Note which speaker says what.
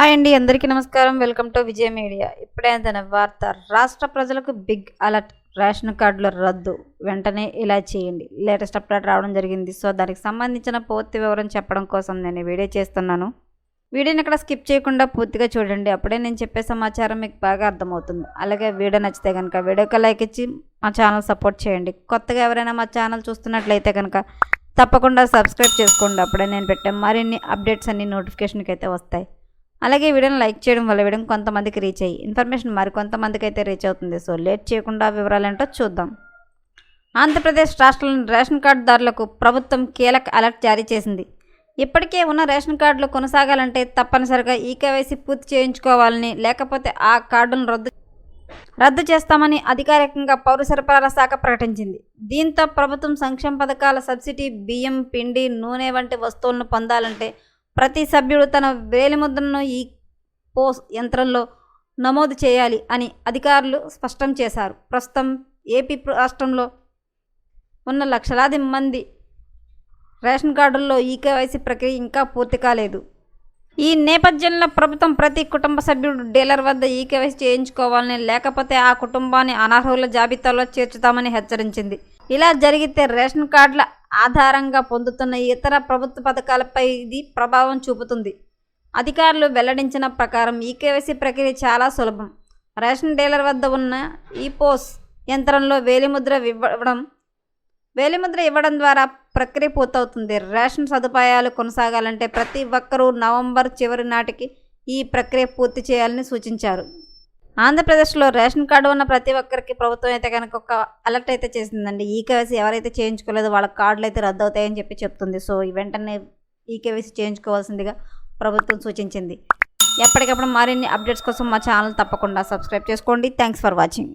Speaker 1: Hi అండి అందరికీ నమస్కారం. Welcome to Vijaya media. ఇప్పుడైన తన వార్త రాష్ట్ర ప్రజలకు బిగ్ అలర్ట్. రేషన్ కార్డుల రద్దు. వెంటనే ఇలా చేయండి. లేటెస్ట్ అప్డేట్ రావడం జరిగింది. సో దానికి సంబంధించిన పూర్తి వివరం చెప్పడం కోసం నేను వీడియో చేస్తున్నాను. వీడియోని ఇక్కడ స్కిప్ చేయకుండా పూర్తిగా చూడండి. అప్పుడే నేను చెప్పే సమాచారం మీకు బాగా అర్థమవుతుంది. అలాగే వీడియో నచ్చితే కనుక వీడియోకి లైక్ ఇచ్చి మా ఛానల్ సపోర్ట్ చేయండి. కొత్తగా ఎవరైనా మా ఛానల్ చూస్తున్నట్లయితే కనుక తప్పకుండా సబ్స్క్రైబ్ చేసుకోండి. అప్పుడే నేను పెట్టే మరిన్ని అప్డేట్స్ అన్ని నోటిఫికేషన్కి అయితే వస్తాయి. అలాగే వీడియోని లైక్ చేయడం వల్ల వీడియో కొంతమందికి రీచ్ అయ్యి ఇన్ఫర్మేషన్ మరి కొంతమందికి అయితే రీచ్ అవుతుంది. సో లేట్ చేయకుండా వివరాలు ఏంటో చూద్దాం. ఆంధ్రప్రదేశ్ రాష్ట్రంలోని రేషన్ కార్డుదారులకు ప్రభుత్వం కీలక అలర్ట్ జారీ చేసింది. ఇప్పటికే ఉన్న రేషన్ కార్డులు కొనసాగాలంటే తప్పనిసరిగా ఈ కేవైసీ పూర్తి చేయించుకోవాలని లేకపోతే ఆ కార్డును రద్దు రద్దు చేస్తామని అధికారికంగా పౌర సరఫరాల శాఖ ప్రకటించింది. దీంతో ప్రభుత్వం సంక్షేమ పథకాల సబ్సిడీ బియ్యం పిండి నూనె వంటి వస్తువులను పొందాలంటే ప్రతి సభ్యుడు తన వేలిముద్రను ఈ పోస్ యంత్రంలో నమోదు చేయాలి అని అధికారులు స్పష్టం చేశారు. ప్రస్తుతం ఏపీ రాష్ట్రంలో ఉన్న లక్షలాది మంది రేషన్ కార్డుల్లో ఈ కేవైసీ ప్రక్రియ ఇంకా పూర్తి కాలేదు. ఈ నేపథ్యంలో ప్రభుత్వం ప్రతి కుటుంబ సభ్యుడు డీలర్ వద్ద ఈ కేవైసీ చేయించుకోవాలని లేకపోతే ఆ కుటుంబాన్ని అనర్హుల జాబితాలో చేర్చుతామని హెచ్చరించింది. ఇలా జరిగితే రేషన్ కార్డుల ఆధారంగా పొందుతున్న ఇతర ప్రభుత్వ పథకాలపై ఇది ప్రభావం చూపుతుంది. అధికారులు వెల్లడించిన ప్రకారం ఈ కేవైసీ ప్రక్రియ చాలా సులభం. రేషన్ డీలర్ వద్ద ఉన్న ఈ పోస్ యంత్రంలో వేలిముద్ర ఇవ్వడం వేలిముద్ర ఇవ్వడం ద్వారా ప్రక్రియ పూర్తవుతుంది. రేషన్ సదుపాయాలు కొనసాగాలంటే ప్రతి ఒక్కరూ నవంబర్ చివరి నాటికి ఈ ప్రక్రియ పూర్తి చేయాలని సూచించారు. ఆంధ్రప్రదేశ్లో రేషన్ కార్డు ఉన్న ప్రతి ఒక్కరికి ప్రభుత్వం అయితే కనుక ఒక అలర్ట్ అయితే చేసిందండి. ఈ కేవైసీ ఎవరైతే చేయించుకోలేదో వాళ్ళ కార్డులు అయితే రద్దు అవుతాయని చెప్పి చెప్తుంది. సో వెంటనే ఈ కేవైసీ చేయించుకోవాల్సిందిగా ప్రభుత్వం సూచించింది. ఎప్పటికప్పుడు మరిన్ని అప్డేట్స్ కోసం మా ఛానల్ తప్పకుండా సబ్స్క్రైబ్ చేసుకోండి. Thanks for watching.